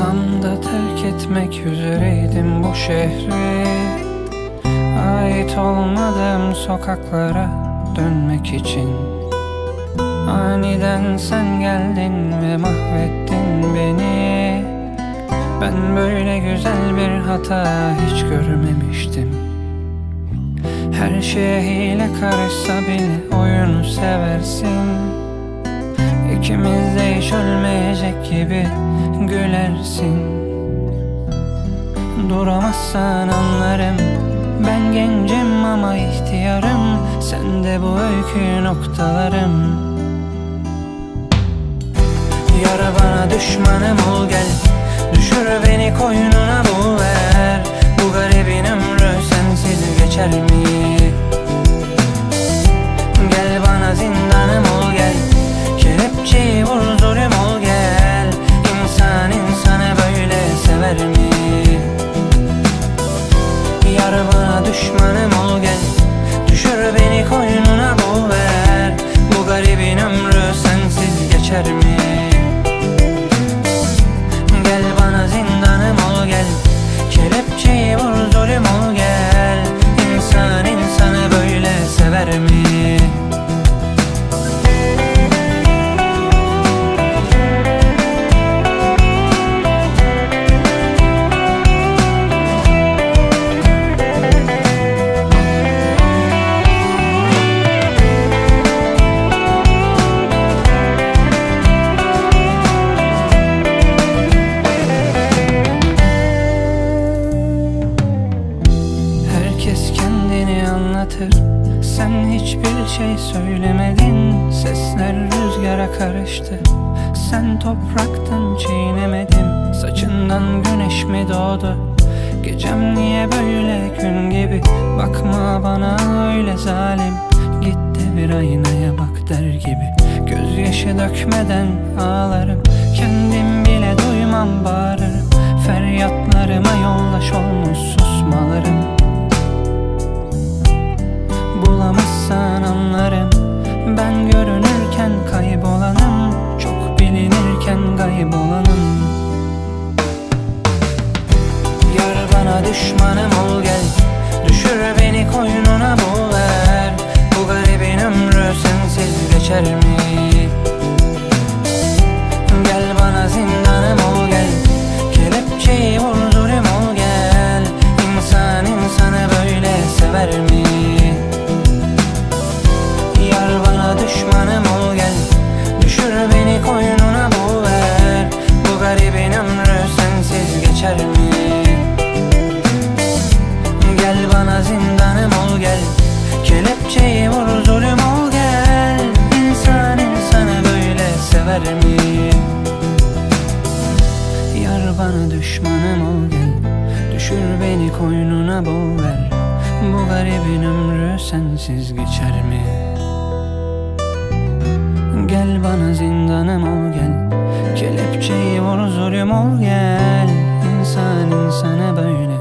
Tam da terk etmek üzereydim bu şehri. Ait olmadığım sokaklara dönmek için. Aniden sen geldin ve mahvettin beni. Ben böyle güzel bir hata hiç görmemiştim. Her şeye hile karışsa bile oyunu seversin. İkimiz de hiç ölmeyecek gibi gülersin Duramazsan anlarım. Ben gencim ama ihtiyarım. Sen de bu öykü noktalarım. Yara bana düşmanım ol gel. Düşür beni koynuna bul ver. Bu garibin ömrü sensiz geçer mi? Sen hiçbir şey söylemedin. Sesler rüzgara karıştı. Sen topraktan çiğnemedim Saçından güneş mi doğdu? Gecem niye böyle gün gibi? Bakma bana öyle zalim. Git de bir aynaya bak der gibi. Gözyaşı dökmeden ağlarım. Kendim bile duymam düşmanım Kelepçeyi vur zulüm ol gel. İnsan insanı böyle sever mi? Yar bana düşmanım ol gel. Düşür beni koynuna bul ver. Bu garibin ömrü sensiz geçer mi? Gel bana zindanım ol gel. Kelepçeyi vur zulüm ol gel. İnsan insana böyle